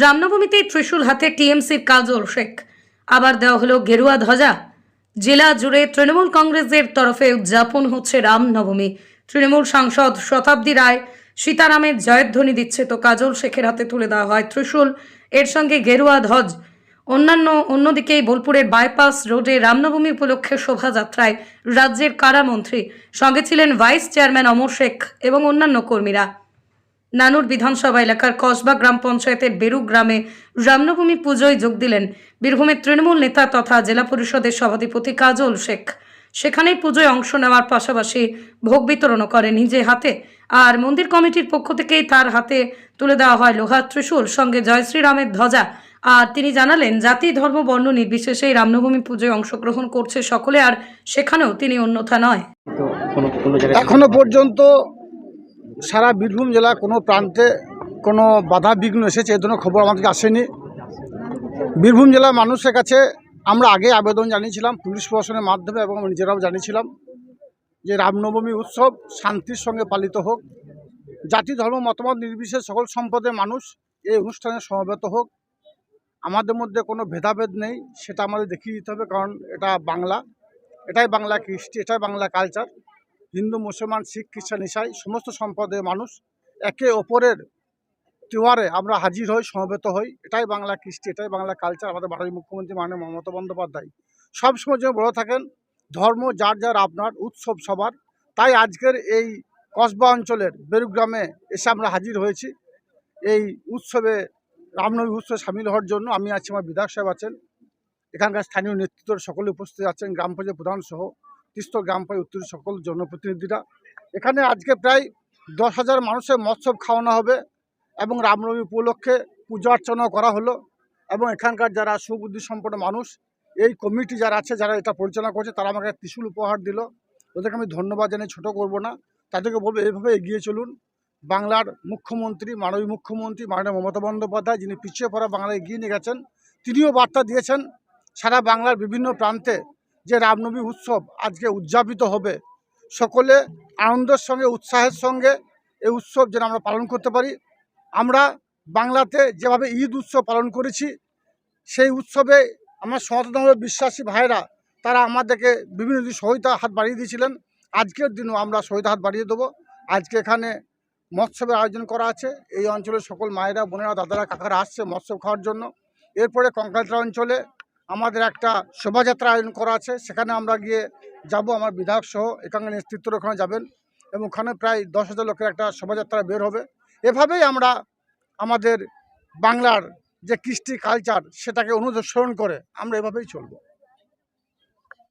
রামনবমীতে ত্রিশূল হাতে টিএমসির কাজল শেখ। আবার দেওয়া হলো গেরুয়া ধ্বজা। জেলা জুড়ে তৃণমূল কংগ্রেসের তরফে উদযাপন হচ্ছে রামনবমী। তৃণমূল সাংসদ শতাব্দী রায় সীতারামের জয়ধ্বনি দিচ্ছে তো কাজল শেখের হাতে তুলে দেওয়া হয় ত্রিশূল। এর সঙ্গে গেরুয়া ধ্বজ। অন্যান্য অন্যদিকে বোলপুরের বাইপাস রোডে রামনবমী উপলক্ষে শোভাযাত্রায় রাজ্যের কারামন্ত্রী। সঙ্গে ছিলেন ভাইস চেয়ারম্যান অমর শেখ এবং অন্যান্য কর্মীরা। নানুর বিধানসভা এলাকার কসবা গ্রাম পঞ্চায়েতের বেরু গ্রামে রামনবমী পুজোয় যোগ দিলেন বীরভূমের তৃণমূল নেতা তথা জেলা পরিষদের সভাধিপতি কাজল শেখ। সেখানেই পুজোয় অংশ নেওয়ার পাশাপাশি ভোগ বিতরণও করে নিজে হাতে। আর মন্দির কমিটির পক্ষ থেকেই তার হাতে তুলে দেওয়া হয় লোহার ত্রিশূল সঙ্গে জয় শ্রীরামের ধ্বজা। আর তিনি জানালেন জাতি ধর্ম বর্ণ নির্বিশেষে এই রামনবমী পুজোয় অংশগ্রহণ করছে সকলে আর সেখানেও তিনি অন্যথা নয়। এখনও পর্যন্ত সারা বীরভূম জেলা কোনো প্রান্তে কোনো বাধা বিঘ্ন এসেছে, এ ধরনের খবর আমাদেরকে আসেনি। বীরভূম জেলার মানুষের কাছে আমরা আগে আবেদন জানিয়েছিলাম, পুলিশ প্রশাসনের মাধ্যমে এবং নিজেরাও জানিয়েছিলাম যে রামনবমী উৎসব শান্তির সঙ্গে পালিত হোক, জাতি, ধর্ম, মতামত নির্বিশেষ সকল সম্পদের মানুষ এই অনুষ্ঠানে সমবেত হোক। আমাদের মধ্যে কোনো ভেদাভেদ নেই, সেটা আমাদের দেখিয়ে দিতে হবে, কারণ এটা বাংলা, এটাই বাংলা কৃষ্টি, এটাই বাংলা কালচার হিন্দু, মুসলমান, শিখ, খ্রিস্টান, ইসাই সমস্ত সম্প্রদায়ের মানুষ একে অপরের তিওয়ারে আমরা হাজির হই, সমবেত হই। এটাই বাংলা কৃষ্টি, এটাই বাংলা কালচার আমাদের ভারতীয় মুখ্যমন্ত্রী মাননীয় মমতা বন্দ্যোপাধ্যায়। সবসময় যেন বলে থাকেন, ধর্ম যার যার আপনার উৎসব সবার। তাই আজকের এই কসবা অঞ্চলের বেরুগ্রামে এসে আমরা হাজির হয়েছি। এই উৎসবে রামনবী উৎসবে সামিল হওয়ার জন্য আমি আছি আমার বিধায়ক সাহেব আছেন। এখানকার স্থানীয় নেতৃত্ব সকলে উপস্থিত আছেন, গ্রাম পঞ্চায়েত প্রধান সহ তিস্ত গ্রাম পঞ্চায়েত উত্তর সকল জনপ্রতিনিধিরা। এখানে আজকে প্রায় দশ হাজার মানুষের মৎসব খাওয়ানো হবে এবং রামনবমী উপলক্ষে পূজা অর্চনা করা হলো এবং এখানকার যারা সুবুদ্ধি সম্পন্ন মানুষ, এই কমিটি যারা আছে, যারা এটা পরিচালনা করছে, তারা আমাকে ত্রিশূল উপহার দিল। ওদেরকে আমি ধন্যবাদ জানিয়ে ছোটো করব না। তাদেরকে বলব এইভাবে এগিয়ে চলুন। বাংলার মুখ্যমন্ত্রী, মাননীয় মুখ্যমন্ত্রী, মাননীয় মমতা বন্দ্যোপাধ্যায়, যিনি পিছিয়ে পড়া বাংলা এগিয়ে নিয়ে গেছেন, তিনিও বার্তা দিয়েছেন, সারা বাংলার বিভিন্ন প্রান্তে যে রামনবী উৎসব আজকে উদযাপিত হবে, সকলে আনন্দের সঙ্গে, উৎসাহের সঙ্গে এই উৎসব যেন আমরা পালন করতে পারি। আমরা বাংলাতে যেভাবে ঈদ উৎসব পালন করেছি, সেই উৎসবে আমার সনাতনভাবে বিশ্বাসী ভাইরা তারা আমাদেরকে বিভিন্ন দিন সহিতা হাত বাড়িয়ে দিয়েছিলেন। আজকের দিনও আমরা সহিতা হাত বাড়িয়ে দেবো। আজকে এখানে মৎসবের আয়োজন করা আছে। এই অঞ্চলের সকল মায়েরা, বোনেরা, দাদারা, কাকারা আসছে মৎসব খাওয়ার জন্য। এরপরে কঙ্কালতলা অঞ্চলে আমাদের একটা শোভাযাত্রা আয়োজন করা আছে, সেখানে আমরা গিয়ে যাব, আমার বিধায়ক সহ, এখানকার নেতৃত্ব ওখানে যাবেন এবং ওখানে প্রায় দশ হাজার লোকের একটা শোভাযাত্রা বের হবে। এভাবেই আমরা আমাদের বাংলার যে কৃষ্টি কালচার সেটাকে অনুসরণ করে আমরা এভাবেই চলবো।